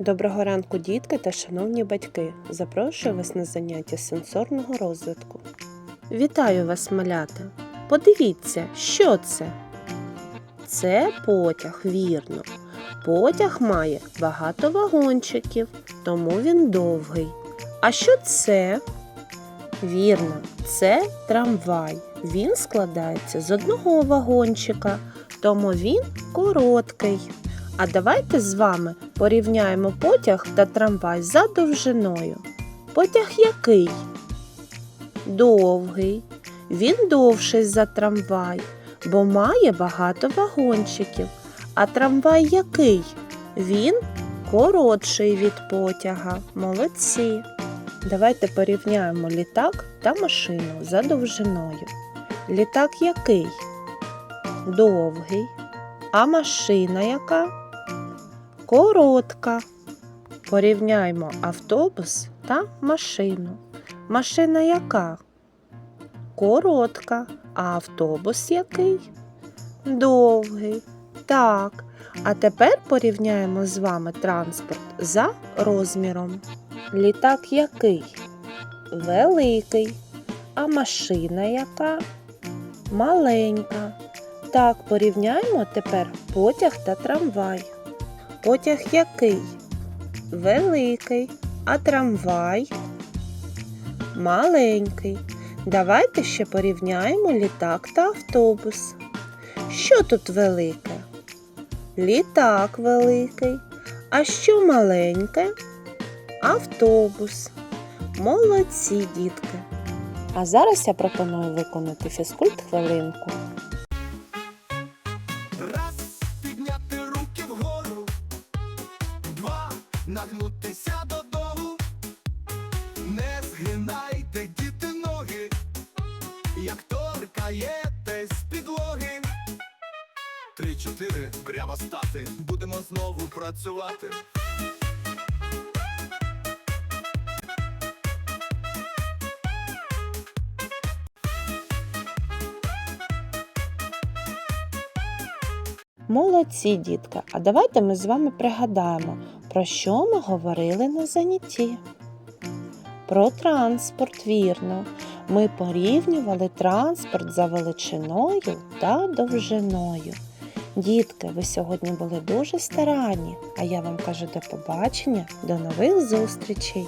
Доброго ранку, дітки та шановні батьки. Запрошую вас на заняття сенсорного розвитку. Вітаю вас, малята! Подивіться, що це? Це потяг, вірно. Потяг має багато вагончиків, тому він довгий. А що це? Вірно, це трамвай. Він складається з одного вагончика, тому він короткий. А давайте з вами порівняємо потяг та трамвай за довжиною. Потяг який? Довгий. Він довший за трамвай, бо має багато вагончиків. А трамвай який? Він коротший від потяга. Молодці. Давайте порівняємо літак та машину за довжиною. Літак який? Довгий. А машина яка? Коротка. Порівняймо автобус та машину. Машина яка? Коротка. А автобус який? Довгий. Так. А тепер порівняємо з вами транспорт за розміром. Літак який? Великий. А машина яка? Маленька. Так, порівняємо тепер потяг та трамвай. Потяг який? Великий, а трамвай маленький. Давайте ще порівняємо літак та автобус. Що тут велике? Літак великий. А що маленьке? Автобус. Молодці, дітки. А зараз я пропоную виконати фізкульт хвилинку. Раз, нагнутися додолу. Не згинайте, діти, ноги, як торкаєтесь підлоги. Три, чотири, прямо стати. Будемо знову працювати. Молодці, дітка. А давайте ми з вами пригадаємо, про що ми говорили на занятті. Про транспорт, вірно. Ми порівнювали транспорт за величиною та довжиною. Дітки, ви сьогодні були дуже старанні, а я вам кажу до побачення, до нових зустрічей!